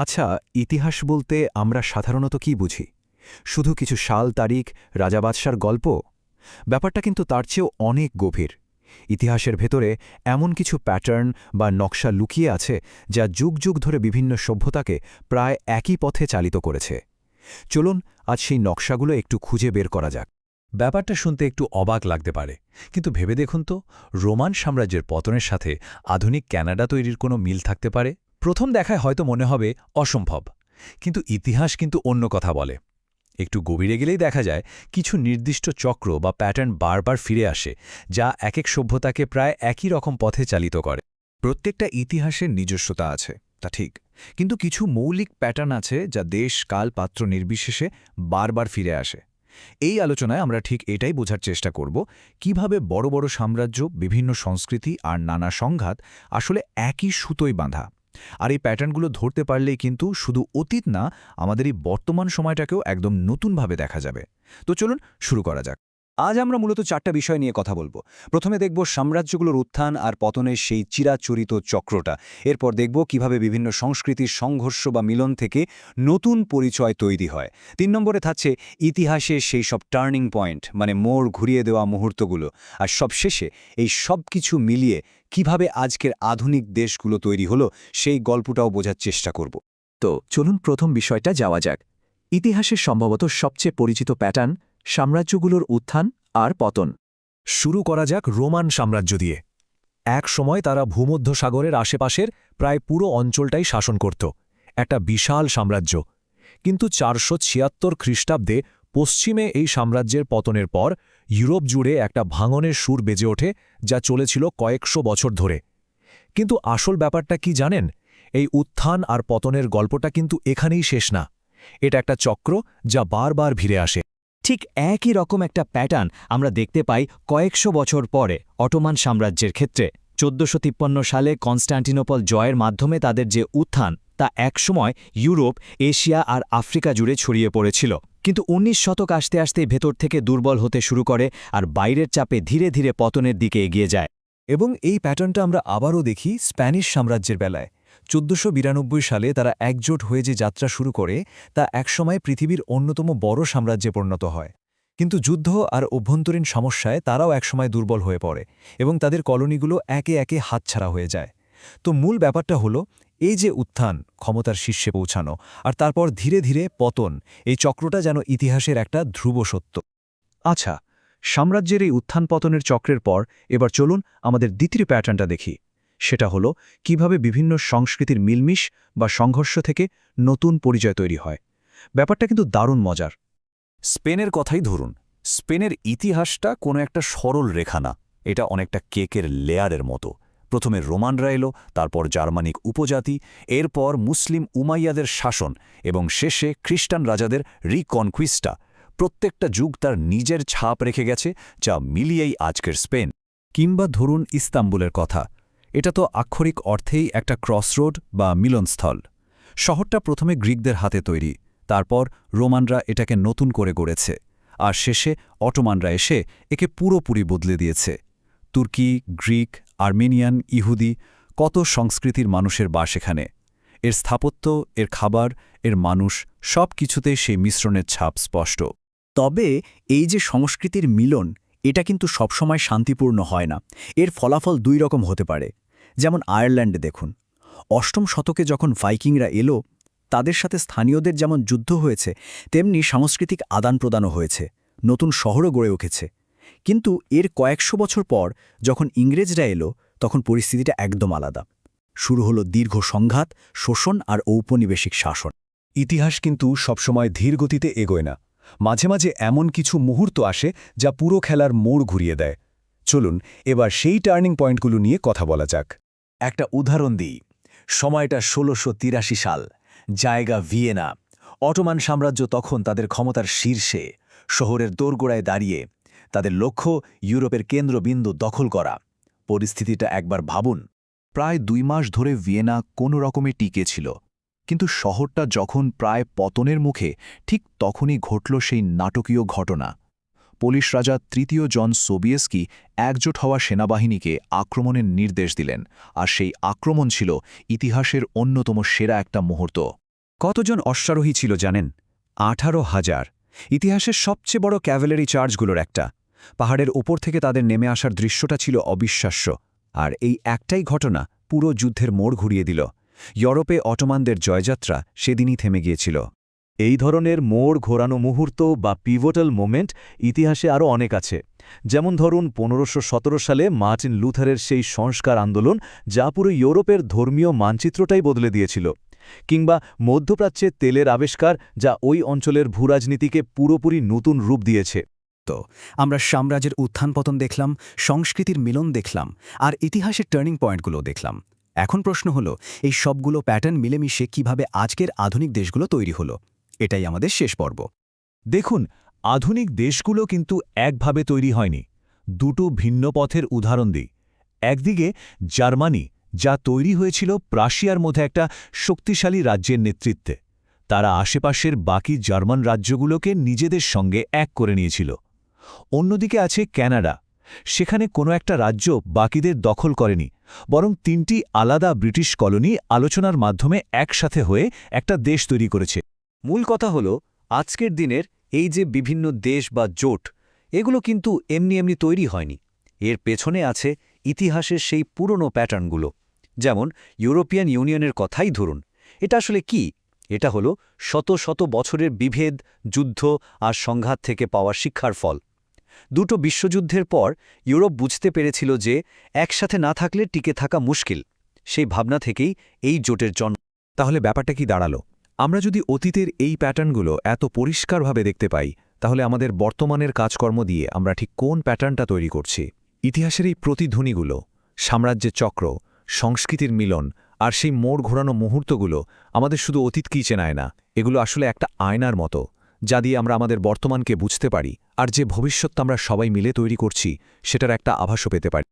আচ্ছা ইতিহাস বলতে আমরা সাধারণত কি বুঝি? শুধু কিছু সাল, তারিখ রাজাবাদশার গল্প? ব্যাপারটা কিন্তু তার চেয়েও অনেক গভীর। ইতিহাসের ভেতরে এমন কিছু প্যাটার্ন বা নকশা লুকিয়ে আছে যা যুগ যুগ ধরে বিভিন্ন সভ্যতাকে প্রায় একই পথে চালিত করেছে। চলুন, আজ সেই নকশাগুলো একটু খুঁজে বের করা যাক। ব্যাপারটা শুনতে একটু অবাক লাগতে পারে। কিন্তু ভেবে দেখুন তো, রোমান সাম্রাজ্যের পতনের সাথে আধুনিক ক্যানাডা তৈরির কোনো মিল থাকতে পারে? প্রথম দেখায় হয়তো মনে হবে অসম্ভব, কিন্তু ইতিহাস কিন্তু অন্য কথা বলে। একটু গভীরে গেলেই দেখা যায় কিছু নির্দিষ্ট চক্র বা প্যাটার্ন বারবার ফিরে আসে, যা এক এক সভ্যতাকে প্রায় একই রকম পথে চালিত করে। প্রত্যেকটা ইতিহাসের নিজস্বতা আছে, তা ঠিক, কিন্তু কিছু মৌলিক প্যাটার্ন আছে যা দেশ, কাল, পাত্র নির্বিশেষে বারবার ফিরে আসে। এই আলোচনায় আমরা ঠিক এটাই বোঝার চেষ্টা করব, কীভাবে বড় বড় সাম্রাজ্য, বিভিন্ন সংস্কৃতি আর নানা সংঘাত আসলে একই সুতোয় বাঁধা। আর এই প্যাটার্নগুলো ধরতে পারলেই কিন্তু শুধু অতীত না, আমাদের এই বর্তমান সময়টাকেও একদম নতুনভাবে দেখা যাবে। তো চলুন শুরু করা যাক। আজ আমরা মূলত চারটা বিষয় নিয়ে কথা বলব। প্রথমে দেখব সাম্রাজ্যগুলোর উত্থান আর পতনের সেই চিরাচরিত চক্রটা। এরপর দেখব কীভাবে বিভিন্ন সংস্কৃতির সংঘর্ষ বা মিলন থেকে নতুন পরিচয় তৈরি হয়। তিন নম্বরে থাকছে ইতিহাসের সেই সব টার্নিং পয়েন্ট মানে মোড় ঘুরিয়ে দেওয়া মুহূর্তগুলো। আর সবশেষে এই সব কিছু মিলিয়ে কীভাবে আজকের আধুনিক দেশগুলো তৈরি হলো, সেই গল্পটাও বোঝার চেষ্টা করব। তো চলুন প্রথম বিষয়টা যাওয়া যাক। ইতিহাসের সম্ভবত সবচেয়ে পরিচিত প্যাটার্ন সাম্রাজ্যগুলোর উত্থান আর পতন। শুরু করা যাক রোমান সাম্রাজ্য দিয়ে। এক সময় তারা ভূমধ্যসাগরের আশেপাশের প্রায় পুরো অঞ্চলটাই শাসন করত। একটা বিশাল সাম্রাজ্য। কিন্তু চারশো ছিয়াত্তর খ্রিস্টাব্দে পশ্চিমে এই সাম্রাজ্যের পতনের পর ইউরোপ জুড়ে একটা ভাঙনের সুর বেজে ওঠে যা চলেছিল কয়েকশো বছর ধরে। কিন্তু আসল ব্যাপারটা কি জানেন? এই উত্থান আর পতনের গল্পটা কিন্তু এখানেই শেষ না। এটা একটা চক্র যা বারবার ভিড়ে আসে। ঠিক একই রকম একটা প্যাটার্ন আমরা দেখতে পাই কয়েকশো বছর পরে অটোমান সাম্রাজ্যের ক্ষেত্রে। চোদ্দশো সালে কনস্ট্যান্টিনোপল জয়ের মাধ্যমে তাদের যে উত্থান, তা একসময় ইউরোপ, এশিয়া আর আফ্রিকা জুড়ে ছড়িয়ে পড়েছিল। কিন্তু উনিশ শতক আসতে আসতে ভেতর থেকে দুর্বল হতে শুরু করে আর বাইরের চাপে ধীরে ধীরে পতনের দিকে এগিয়ে যায়। এবং এই প্যাটার্নটা আমরা আবারও দেখি স্প্যানিশ সাম্রাজ্যের বেলায়। চোদ্দশো সালে তারা একজোট হয়ে যে যাত্রা শুরু করে, তা একসময় পৃথিবীর অন্যতম বড় সাম্রাজ্যে পরিণত হয়। কিন্তু যুদ্ধ আর অভ্যন্তরীণ সমস্যায় তারাও একসময় দুর্বল হয়ে পড়ে এবং তাদের কলোনিগুলো একে একে হাতছাড়া হয়ে যায়। তো মূল ব্যাপারটা হলো, এই যে উত্থান, ক্ষমতার শীর্ষে পৌঁছানো আর তারপর ধীরে ধীরে পতন, এই চক্রটা যেন ইতিহাসের একটা ধ্রুব সত্য। আচ্ছা সাম্রাজ্যের এই উত্থান পতনের চক্রের পর, এবার চলুন আমাদের দ্বিতীয় প্যাটার্নটা দেখি। সেটা হলো কীভাবে বিভিন্ন সংস্কৃতির মিলমিশ বা সংঘর্ষ থেকে নতুন পরিচয় তৈরি হয়। ব্যাপারটা কিন্তু দারুণ মজার। স্পেনের কথাই ধরুন। স্পেনের ইতিহাসটা কোনো একটা সরল রেখা না, এটা অনেকটা কেকের লেয়ারের মতো। প্রথমে রোমানরা এলো, তারপর জার্মানিক উপজাতি, এরপর মুসলিম উমাইয়াদের শাসন এবং শেষে খ্রিস্টান রাজাদের রিকনকুইস্টা। প্রত্যেকটা যুগ তার নিজের ছাপ রেখে গেছে, যা মিলিয়েই আজকের স্পেন। কিংবা ধরুন ইস্তাম্বুলের কথা এটা তো আক্ষরিক অর্থেই একটা ক্রসরোড বা মিলনস্থল। শহরটা প্রথমে গ্রিকদের হাতে তৈরি, তারপর রোমানরা এটাকে নতুন করে গড়েছে, আর শেষে অটোমানরা এসে একে পুরোপুরি বদলে দিয়েছে। তুর্কি, গ্রিক, আর্মেনিয়ান, ইহুদি, কত সংস্কৃতির মানুষের বাস এখানে। এর স্থাপত্য, এর খাবার, এর মানুষ সব কিছুতেই সেই মিশ্রণের ছাপ স্পষ্ট। তবে এই যে সংস্কৃতির মিলন এটা কিন্তু সবসময় শান্তিপূর্ণ হয় না। এর ফলাফল দুই রকম হতে পারে। যেমন আয়ারল্যান্ডে দেখুন। অষ্টম শতকে যখন ভাইকিংরা এলো, তাদের সাথে স্থানীয়দের যেমন যুদ্ধ হয়েছে, তেমনি সাংস্কৃতিক আদান প্রদানও হয়েছে। নতুন শহরও গড়ে উঠেছে। কিন্তু এর কয়েকশো বছর পর যখন ইংরেজরা এলো, তখন পরিস্থিতিটা একদম আলাদা। শুরু হলো দীর্ঘ সংঘাত, শোষণ আর ঔপনিবেশিক শাসন। ইতিহাস কিন্তু সবসময় ধীর গতিতে এগোয় না। মাঝে মাঝে এমন কিছু মুহূর্ত আসে যা পুরো খেলার মোড় ঘুরিয়ে দেয়। চলুন, এবার সেই টার্নিং পয়েন্টগুলো নিয়ে কথা বলা যাক। একটা উদাহরণ দিই। সময়টা ষোলোশো সাল। জায়গা ভিয়েনা। অটোমান সাম্রাজ্য তখন তাদের ক্ষমতার শীর্ষে। শহরের দোরগোড়ায় দাঁড়িয়ে তাদের লক্ষ্য ইউরোপের কেন্দ্রবিন্দু দখল করা। পরিস্থিতিটা একবার ভাবুন। প্রায় দুই মাস ধরে ভিয়েনা কোনো রকমে টিকে ছিল। কিন্তু শহরটা যখন প্রায় পতনের মুখে, ঠিক তখনই ঘটল সেই নাটকীয় ঘটনা। পোলিশ রাজা তৃতীয় জন সোবিয়েস্কি একজোট হওয়া সেনাবাহিনীকে আক্রমণের নির্দেশ দিলেন, আর সেই আক্রমণ ছিল ইতিহাসের অন্যতম সেরা একটা মুহূর্ত। কতজন অশ্বারোহী ছিল জানেন? আঠারো হাজার। ইতিহাসের সবচেয়ে বড় ক্যাভেলারি চার্জগুলোর একটা। পাহাড়ের ওপর থেকে তাদের নেমে আসার দৃশ্যটা ছিল অবিশ্বাস্য, আর এই একটাই ঘটনা পুরো যুদ্ধের মোড় ঘুরিয়ে দিল। ইউরোপে অটোমানদের জয়যাত্রা সেদিনই থেমে গিয়েছিল। এই ধরনের মোড় ঘোরানো মুহূর্ত বা পিভোটাল মোমেন্ট ইতিহাসে আরও অনেক আছে। যেমন ধরুন, পনেরোশো সালে মার্টিন লুথারের সেই সংস্কার আন্দোলন যা পুরো ইউরোপের ধর্মীয় মানচিত্রটাই বদলে দিয়েছিল, কিংবা মধ্যপ্রাচ্যে তেলের আবিষ্কার যা ওই অঞ্চলের ভূরাজনীতিকে পুরোপুরি নতুন রূপ দিয়েছে। তো, আমরা সাম্রাজ্যের উত্থান পতন দেখলাম, সংস্কৃতির মিলন দেখলাম, আর ইতিহাসের টার্নিং পয়েন্টগুলো দেখলাম। এখন প্রশ্ন হলো, এই সবগুলো প্যাটার্ন মিলেমিশে কীভাবে আজকের আধুনিক দেশগুলো তৈরি হলো? এটাই আমাদের শেষ পর্ব। দেখুন, আধুনিক দেশগুলো কিন্তু একভাবে তৈরি হয়নি। দুটো ভিন্ন পথের উদাহরণ দিই। একদিকে জার্মানি, যা তৈরি হয়েছিল প্রাশিয়ার মধ্যে একটা শক্তিশালী রাজ্যের নেতৃত্বে। তারা আশেপাশের বাকি জার্মান রাজ্যগুলোকে নিজেদের সঙ্গে এক করে নিয়েছিল। অন্যদিকে আছে ক্যানাডা সেখানে কোনো একটা রাজ্য বাকিদের দখল করেনি, বরং তিনটি আলাদা ব্রিটিশ কলোনি আলোচনার মাধ্যমে একসাথে হয়ে একটা দেশ তৈরি করেছে। মূল কথা হল, আজকের দিনের এই যে বিভিন্ন দেশ বা জোট, এগুলো কিন্তু এমনি এমনি তৈরি হয়নি। এর পেছনে আছে ইতিহাসের সেই পুরনো প্যাটার্নগুলো। যেমন, ইউরোপিয়ান ইউনিয়নের কথাই ধরুন। এটা আসলে কি? এটা হলো শত শত বছরের বিভেদ, যুদ্ধ আর সংঘাত থেকে পাওয়া শিক্ষার ফল। দুটো বিশ্বযুদ্ধের পর ইউরোপ বুঝতে পেরেছিল যে একসাথে না থাকলে টিকে থাকা মুশকিল। সেই ভাবনা থেকেই এই জোটের জন্ম তাহলে ব্যাপারটা কি দাঁড়াল? আমরা যদি অতীতের এই প্যাটার্নগুলো এত পরিষ্কারভাবে দেখতে পাই, তাহলে আমাদের বর্তমানের কাজকর্ম দিয়ে আমরা ঠিক কোন প্যাটার্নটা তৈরি করছি? ইতিহাসের এই প্রতিধ্বনিগুলো, সাম্রাজ্যের চক্র, সংস্কৃতির মিলন আর সেই মোড় ঘোরানো মুহূর্তগুলো আমাদের শুধু অতীতকেই চেনায় না, এগুলো আসলে একটা আয়নার মতো। যা দিয়ে আমরা আমাদের বর্তমানকে বুঝতে পারি আর যে ভবিষ্যৎ আমরা সবাই মিলে তৈরি করছি, সেটার একটা আভাসও পেতে পারি।